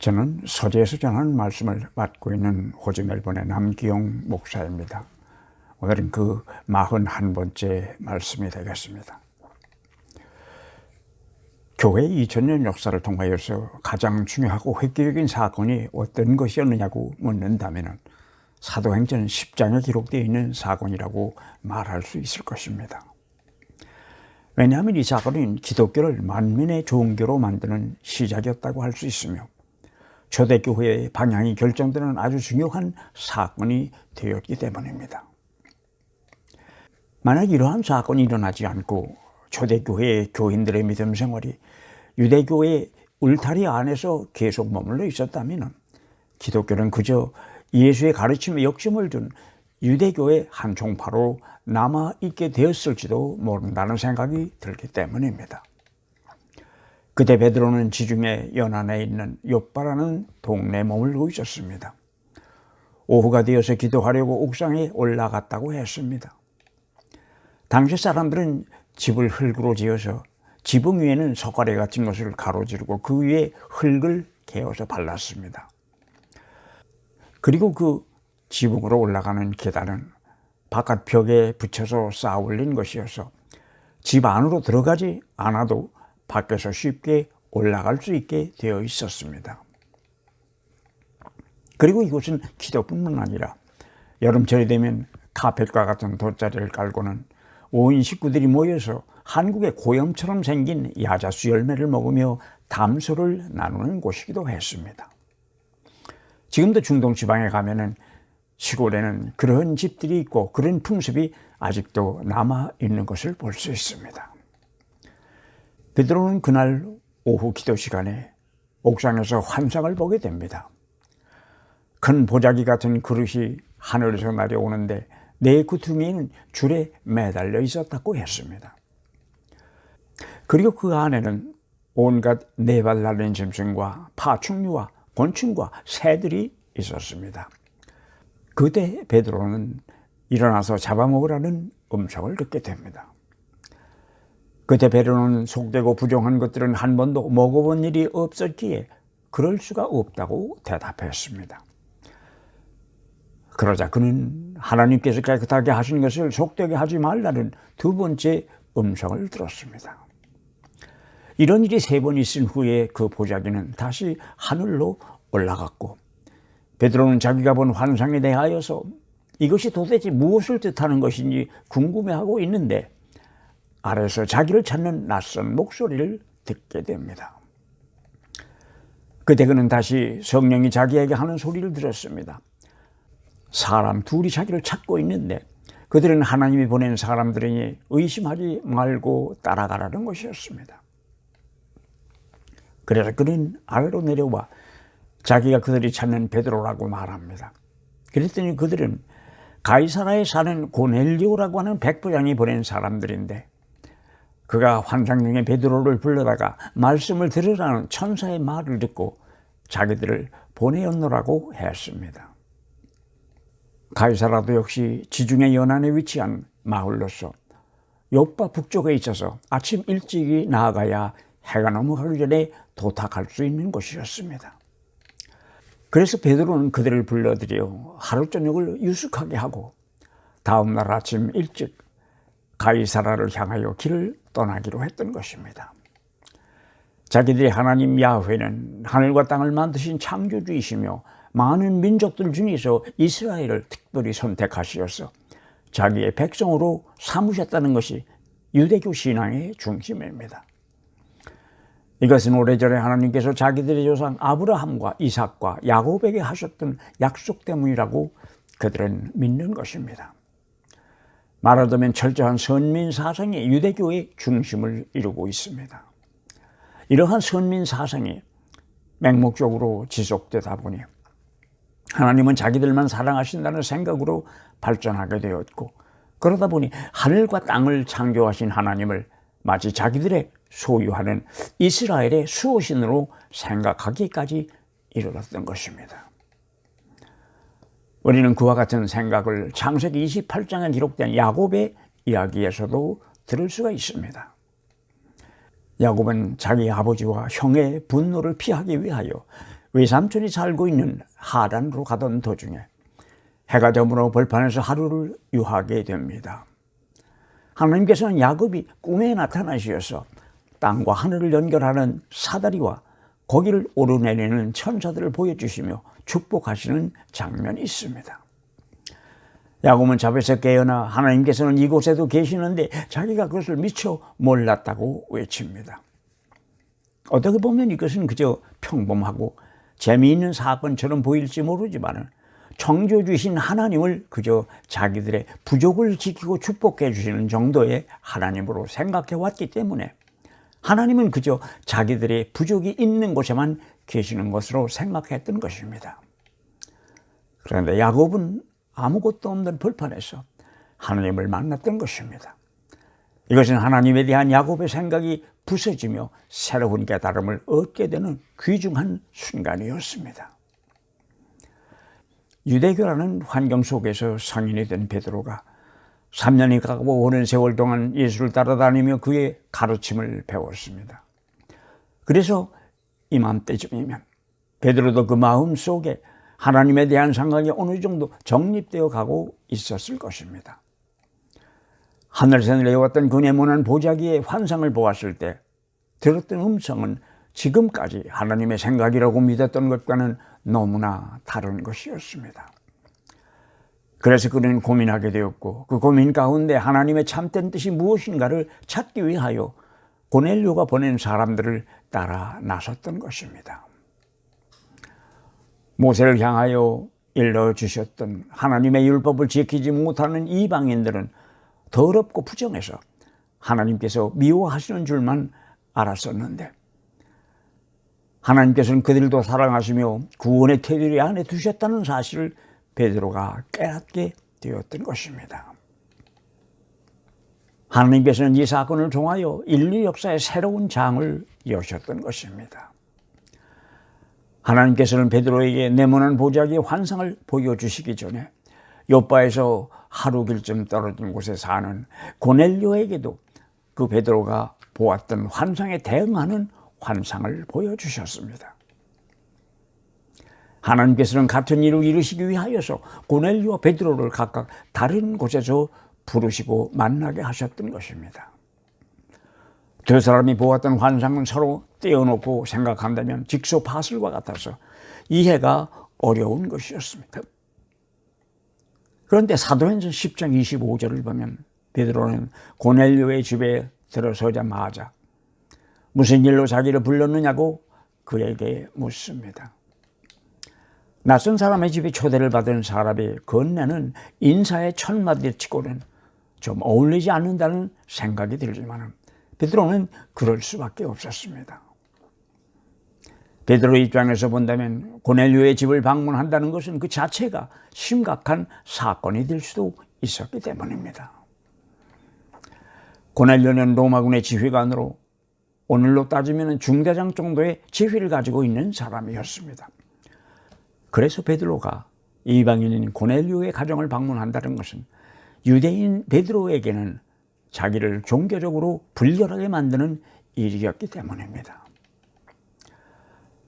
저는 서재에서 전하는 말씀을 맡고 있는 호주 멜번의 남기용 목사입니다. 오늘은 그 41번째 말씀이 되겠습니다. 교회 2000년 역사를 통하여서 가장 중요하고 획기적인 사건이 어떤 것이었느냐고 묻는다면 사도행전 10장에 기록되어 있는 사건이라고 말할 수 있을 것입니다. 왜냐하면 이 사건은 기독교를 만민의 종교로 만드는 시작이었다고 할 수 있으며 초대교회의 방향이 결정되는 아주 중요한 사건이 되었기 때문입니다. 만약 이러한 사건이 일어나지 않고 초대교회의 교인들의 믿음 생활이 유대교의 울타리 안에서 계속 머물러 있었다면 기독교는 그저 예수의 가르침에 욕심을 둔 유대교의 한 종파로 남아 있게 되었을지도 모른다는 생각이 들기 때문입니다. 그때 베드로는 지중해 연안에 있는 요바라는 동네에 머물고 있었습니다. 오후가 되어서 기도하려고 옥상에 올라갔다고 했습니다. 당시 사람들은 집을 흙으로 지어서 지붕 위에는 석가래 같은 것을 가로지르고 그 위에 흙을 개어서 발랐습니다. 그리고 그 지붕으로 올라가는 계단은 바깥 벽에 붙여서 쌓아 올린 것이어서 집 안으로 들어가지 않아도 밖에서 쉽게 올라갈 수 있게 되어 있었습니다. 그리고 이곳은 기도뿐만 아니라 여름철이 되면 카펫과 같은 돗자리를 깔고는 5인 식구들이 모여서 한국의 고염처럼 생긴 야자수 열매를 먹으며 담소를 나누는 곳이기도 했습니다. 지금도 중동 지방에 가면은 시골에는 그런 집들이 있고 그런 풍습이 아직도 남아 있는 것을 볼 수 있습니다. 베드로는 그날 오후 기도 시간에 옥상에서 환상을 보게 됩니다. 큰 보자기 같은 그릇이 하늘에서 내려오는데 네 구퉁이는 줄에 매달려 있었다고 했습니다. 그리고 그 안에는 온갖 네발 날린 짐승과 파충류와 곤충과 새들이 있었습니다. 그때 베드로는 일어나서 잡아먹으라는 음성을 듣게 됩니다. 그때 베드로는 속되고 부정한 것들은 한 번도 먹어본 일이 없었기에 그럴 수가 없다고 대답했습니다. 그러자 그는 하나님께서 깨끗하게 하신 것을 속되게 하지 말라는 두 번째 음성을 들었습니다. 이런 일이 세 번 있은 후에 그 보자기는 다시 하늘로 올라갔고 베드로는 자기가 본 환상에 대하여서 이것이 도대체 무엇을 뜻하는 것인지 궁금해하고 있는데 아래서 자기를 찾는 낯선 목소리를 듣게 됩니다. 그때 그는 다시 성령이 자기에게 하는 소리를 들었습니다. 사람 둘이 자기를 찾고 있는데 그들은 하나님이 보낸 사람들이니 의심하지 말고 따라가라는 것이었습니다. 그래서 그는 아래로 내려와 자기가 그들이 찾는 베드로라고 말합니다. 그랬더니 그들은 가이사라에 사는 고넬리오라고 하는 백부장이 보낸 사람들인데 그가 환상 중에 베드로를 불러다가 말씀을 들으라는 천사의 말을 듣고 자기들을 보내었노라고 했습니다. 가이사라도 역시 지중해 연안에 위치한 마을로서 요파 북쪽에 있어서 아침 일찍이 나아가야 해가 넘어가기 전에 도착할 수 있는 곳이었습니다. 그래서 베드로는 그들을 불러들여 하루 저녁을 유숙하게 하고 다음 날 아침 일찍 가이사라를 향하여 길을 떠나기로 했던 것입니다. 자기들의 하나님 야훼는 하늘과 땅을 만드신 창조주이시며 많은 민족들 중에서 이스라엘을 특별히 선택하시어서 자기의 백성으로 삼으셨다는 것이 유대교 신앙의 중심입니다. 이것은 오래전에 하나님께서 자기들의 조상 아브라함과 이삭과 야곱에게 하셨던 약속 때문이라고 그들은 믿는 것입니다. 말하자면 철저한 선민 사상이 유대교의 중심을 이루고 있습니다. 이러한 선민 사상이 맹목적으로 지속되다 보니 하나님은 자기들만 사랑하신다는 생각으로 발전하게 되었고 그러다 보니 하늘과 땅을 창조하신 하나님을 마치 자기들의 소유하는 이스라엘의 수호신으로 생각하기까지 이르렀던 것입니다. 우리는 그와 같은 생각을 창세기 28장에 기록된 야곱의 이야기에서도 들을 수가 있습니다. 야곱은 자기 아버지와 형의 분노를 피하기 위하여 외삼촌이 살고 있는 하란으로 가던 도중에 해가 저물어 벌판에서 하루를 유하게 됩니다. 하나님께서는 야곱이 꿈에 나타나시어서 땅과 하늘을 연결하는 사다리와 거기를 오르내리는 천사들을 보여주시며 축복하시는 장면이 있습니다. 야곱은 잡에서 깨어나 하나님께서는 이곳에도 계시는데 자기가 그것을 미처 몰랐다고 외칩니다. 어떻게 보면 이것은 그저 평범하고 재미있는 사건처럼 보일지 모르지만 창조주신 하나님을 그저 자기들의 부족을 지키고 축복해 주시는 정도의 하나님으로 생각해 왔기 때문에 하나님은 그저 자기들의 부족이 있는 곳에만 계시는 것으로 생각했던 것입니다. 그런데 야곱은 아무것도 없는 벌판에서 하나님을 만났던 것입니다. 이것은 하나님에 대한 야곱의 생각이 부서지며 새로운 깨달음을 얻게 되는 귀중한 순간이었습니다. 유대교라는 환경 속에서 성인이 된 베드로가 3년이 가고 오랜 세월 동안 예수를 따라다니며 그의 가르침을 배웠습니다. 그래서 이맘때쯤이면 베드로도 그 마음 속에 하나님에 대한 생각이 어느 정도 정립되어 가고 있었을 것입니다. 하늘에서 내려왔던 그 네 모난 보자기의 환상을 보았을 때 들었던 음성은 지금까지 하나님의 생각이라고 믿었던 것과는 너무나 다른 것이었습니다. 그래서 그는 고민하게 되었고 그 고민 가운데 하나님의 참된 뜻이 무엇인가를 찾기 위하여 고넬료가 보낸 사람들을 따라 나섰던 것입니다. 모세를 향하여 일러 주셨던 하나님의 율법을 지키지 못하는 이방인들은 더럽고 부정해서 하나님께서 미워하시는 줄만 알았었는데 하나님께서는 그들도 사랑하시며 구원의 테두리 안에 두셨다는 사실을 베드로가 깨닫게 되었던 것입니다. 하나님께서는 이 사건을 통하여 인류 역사의 새로운 장을 여셨던 것입니다. 하나님께서는 베드로에게 네모난 보자기의 환상을 보여주시기 전에 요바에서 하루 길쯤 떨어진 곳에 사는 고넬료에게도 그 베드로가 보았던 환상에 대응하는 환상을 보여주셨습니다. 하나님께서는 같은 일을 이루시기 위하여서 고넬료와 베드로를 각각 다른 곳에서 부르시고 만나게 하셨던 것입니다. 두 사람이 보았던 환상은 서로 떼어놓고 생각한다면 직소 파슬과 같아서 이해가 어려운 것이었습니다. 그런데 사도행전 10장 25절을 보면 베드로는 고넬료의 집에 들어서자마자 무슨 일로 자기를 불렀느냐고 그에게 묻습니다. 낯선 사람의 집에 초대를 받은 사람의 건네는 인사의 첫 마디 치고는 좀 어울리지 않는다는 생각이 들지만 베드로는 그럴 수밖에 없었습니다. 베드로 입장에서 본다면 고넬료의 집을 방문한다는 것은 그 자체가 심각한 사건이 될 수도 있었기 때문입니다. 고넬료는 로마군의 지휘관으로 오늘로 따지면 중대장 정도의 지휘를 가지고 있는 사람이었습니다. 그래서 베드로가 이방인인 고넬료의 가정을 방문한다는 것은 유대인 베드로에게는 자기를 종교적으로 불결하게 만드는 일이었기 때문입니다.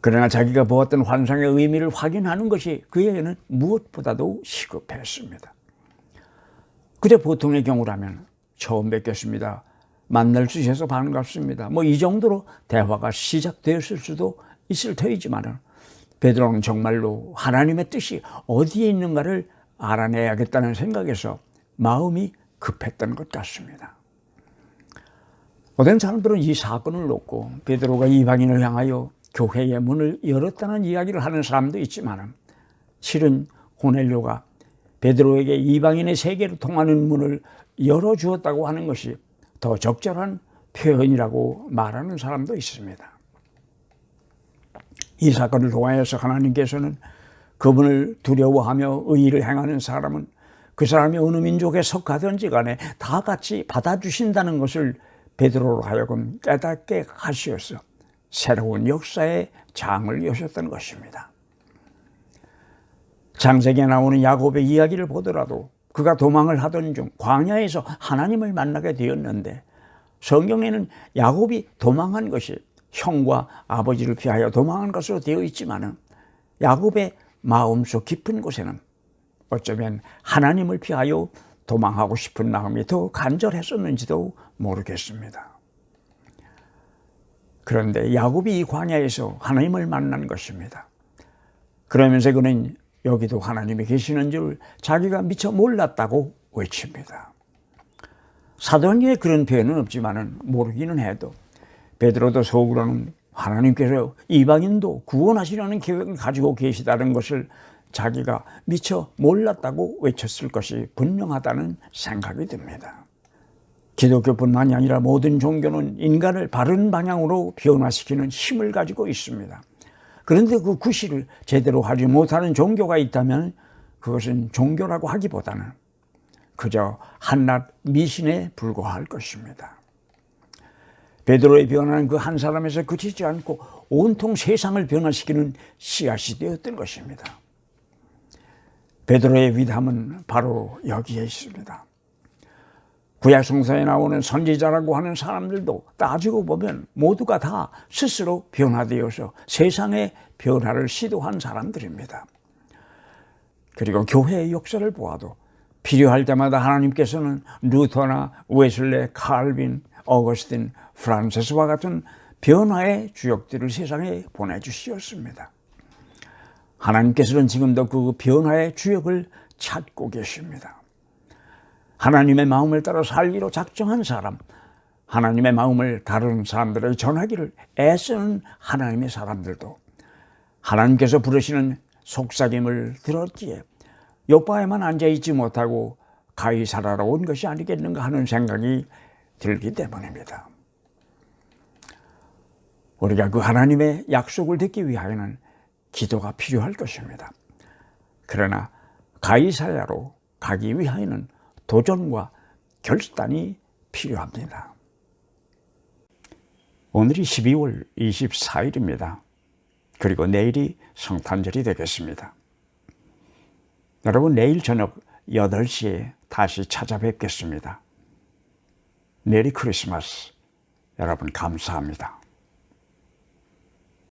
그러나 자기가 보았던 환상의 의미를 확인하는 것이 그에게는 무엇보다도 시급했습니다. 그저 보통의 경우라면 처음 뵙겠습니다. 만날 수 있어서 반갑습니다. 뭐 이 정도로 대화가 시작되었을 수도 있을 터이지만 베드로는 정말로 하나님의 뜻이 어디에 있는가를 알아내야겠다는 생각에서 마음이 급했던 것 같습니다. 어떤 사람들은 이 사건을 놓고 베드로가 이방인을 향하여 교회의 문을 열었다는 이야기를 하는 사람도 있지만 실은 고넬료가 베드로에게 이방인의 세계를 통하는 문을 열어주었다고 하는 것이 더 적절한 표현이라고 말하는 사람도 있습니다. 이 사건을 통하여서 하나님께서는 그분을 두려워하며 의의를 행하는 사람은 그 사람이 어느 민족에 속하든지 간에 다 같이 받아주신다는 것을 베드로로 하여금 깨닫게 하시어서 새로운 역사의 장을 여셨던 것입니다. 장세기에 나오는 야곱의 이야기를 보더라도 그가 도망을 하던 중 광야에서 하나님을 만나게 되었는데 성경에는 야곱이 도망한 것이 형과 아버지를 피하여 도망한 것으로 되어 있지만은 야곱의 마음속 깊은 곳에는 어쩌면 하나님을 피하여 도망하고 싶은 마음이 더 간절했었는지도 모르겠습니다. 그런데 야곱이 이 광야에서 하나님을 만난 것입니다. 그러면서 그는 여기도 하나님이 계시는 줄 자기가 미처 몰랐다고 외칩니다. 사도행전에 그런 표현은 없지만은 모르기는 해도 베드로도 속으로는 하나님께서 이방인도 구원하시려는 계획을 가지고 계시다는 것을 자기가 미처 몰랐다고 외쳤을 것이 분명하다는 생각이 듭니다. 기독교뿐만이 아니라 모든 종교는 인간을 바른 방향으로 변화시키는 힘을 가지고 있습니다. 그런데 그 구실을 제대로 하지 못하는 종교가 있다면 그것은 종교라고 하기보다는 그저 한낱 미신에 불과할 것입니다. 베드로의 변화는 그 한 사람에서 그치지 않고 온통 세상을 변화시키는 씨앗이 되었던 것입니다. 베드로의 위담은 바로 여기에 있습니다. 구약 성서에 나오는 선지자라고 하는 사람들도 따지고 보면 모두가 다 스스로 변화되어서 세상의 변화를 시도한 사람들입니다. 그리고 교회의 역사를 보아도 필요할 때마다 하나님께서는 루터나 웨슬레, 칼빈, 어거스틴, 프란세스와 같은 변화의 주역들을 세상에 보내주시었습니다. 하나님께서는 지금도 그 변화의 주역을 찾고 계십니다. 하나님의 마음을 따라 살기로 작정한 사람, 하나님의 마음을 다른 사람들에게 전하기를 애쓰는 하나님의 사람들도 하나님께서 부르시는 속삭임을 들었기에 요바에만 앉아있지 못하고 가이사라로 온 것이 아니겠는가 하는 생각이 들기 때문입니다. 우리가 그 하나님의 약속을 듣기 위하여는 기도가 필요할 것입니다. 그러나 가이사야로 가기 위하여는 도전과 결단이 필요합니다. 오늘이 12월 24일입니다. 그리고 내일이 성탄절이 되겠습니다. 여러분, 내일 저녁 8시에 다시 찾아뵙겠습니다. 메리 크리스마스. 여러분, 감사합니다.